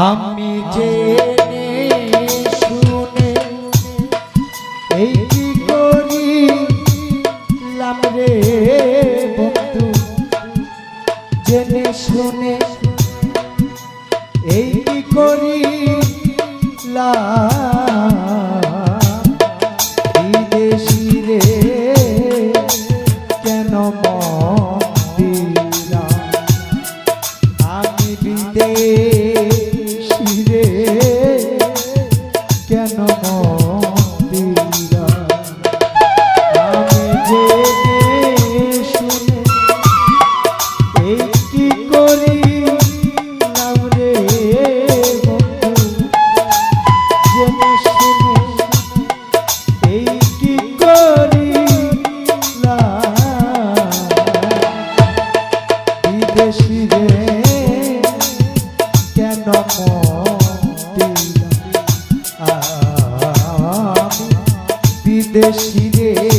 আমি যে রে বিদেশি রে।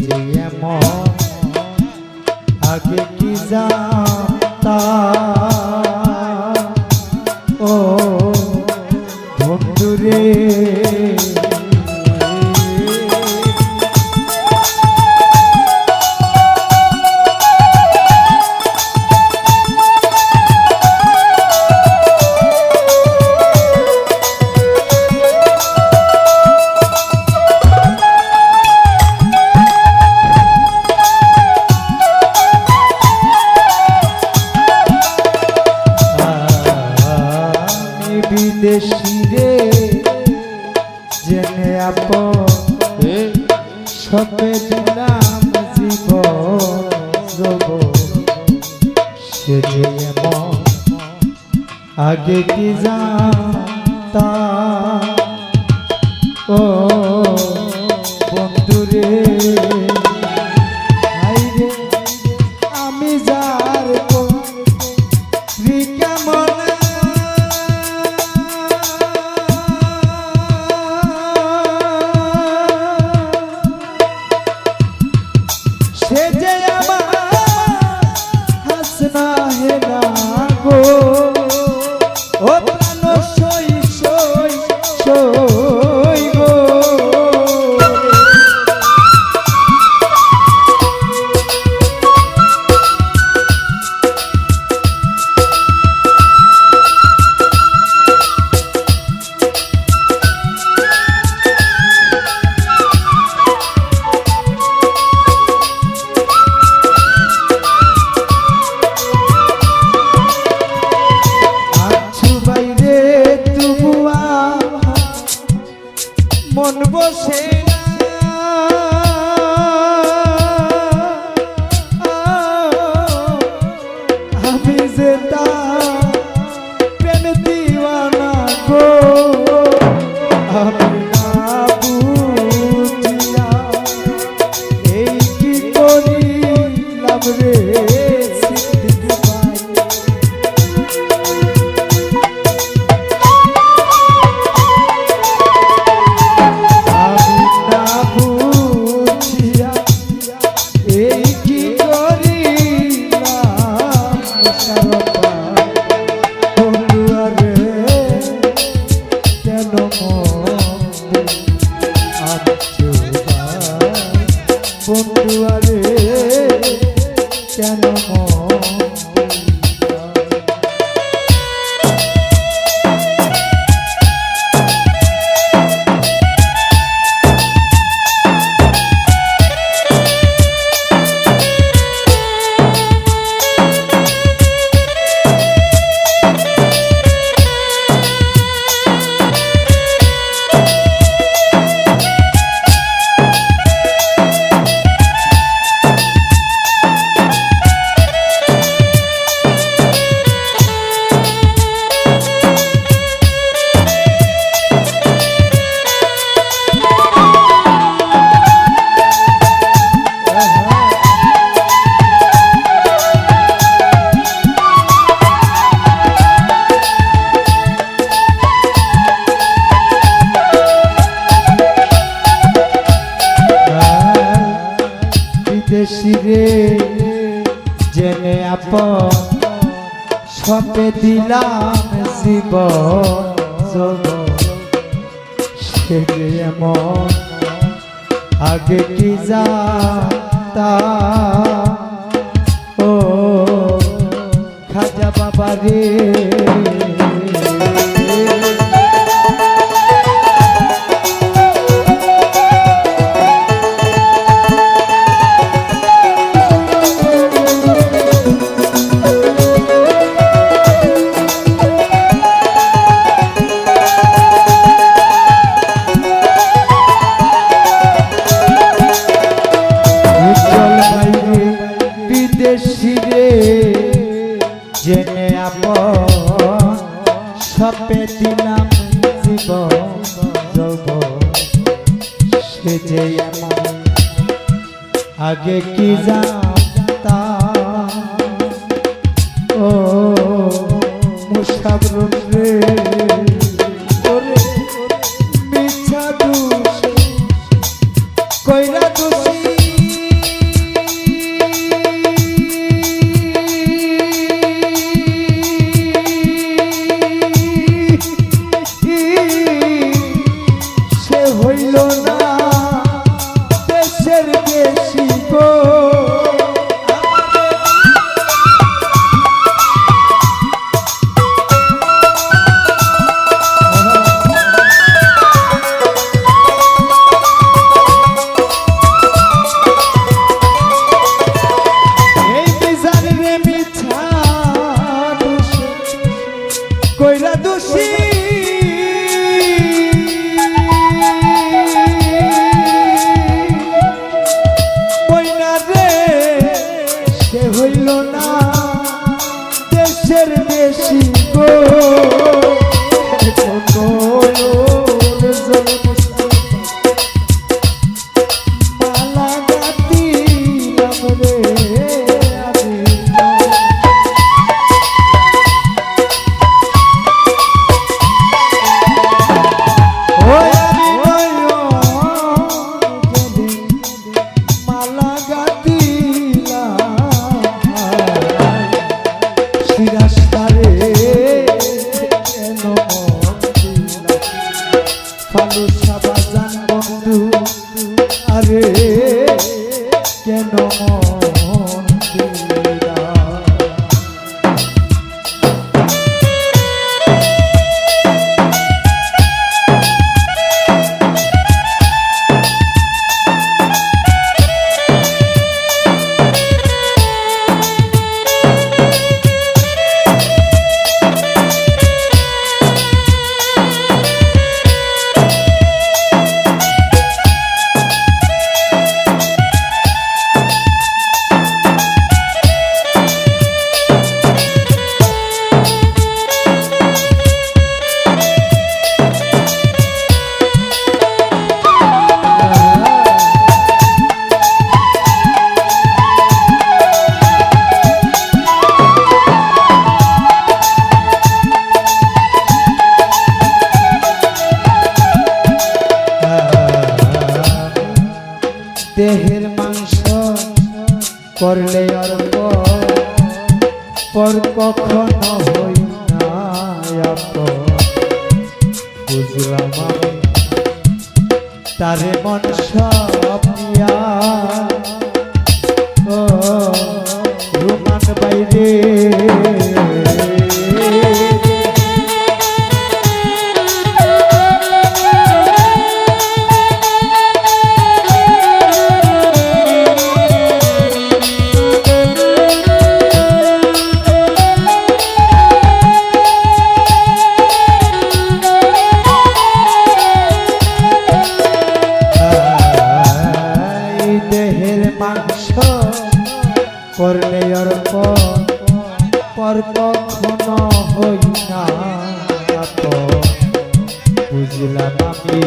যে এমন আগে কি জানতাম? representar রাখো সবে দিলাম শিব সে এমন আগে কি যা ও খাজা বাবা রে জীব দেব সে যে আগে কি জানতা ও মুসাফর lo করলে অর্প পর কখনো হই না বুঝলাম আমি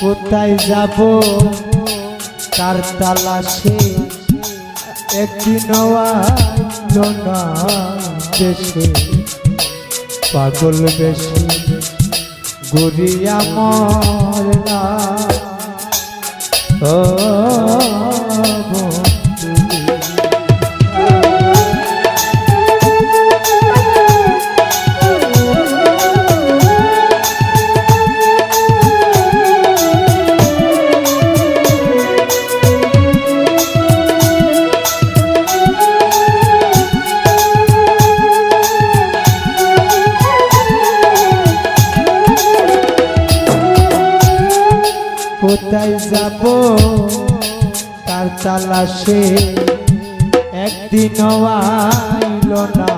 কোথায় যাব? তার তালাশে একটি নওয়াজনা দেশে। পাগল বেশি গড়িয়া মরলা ও তালাশে একদিন আইল না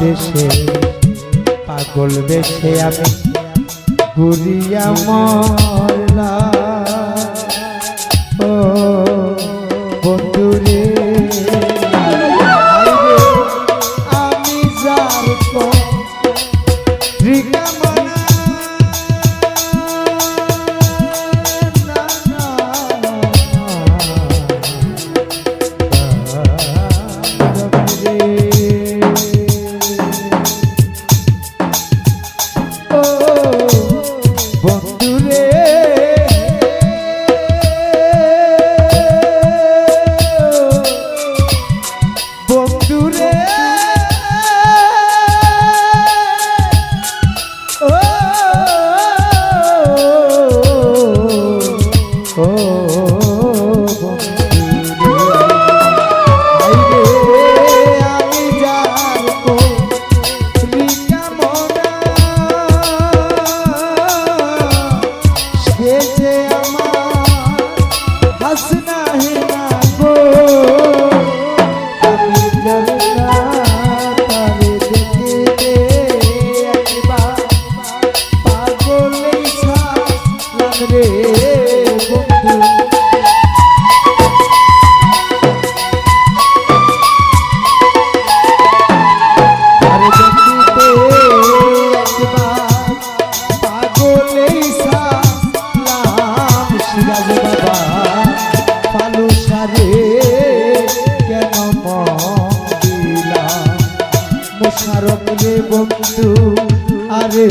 দেশে। পাগল বেশে আমি গুরিয়াম বন্ধু আরে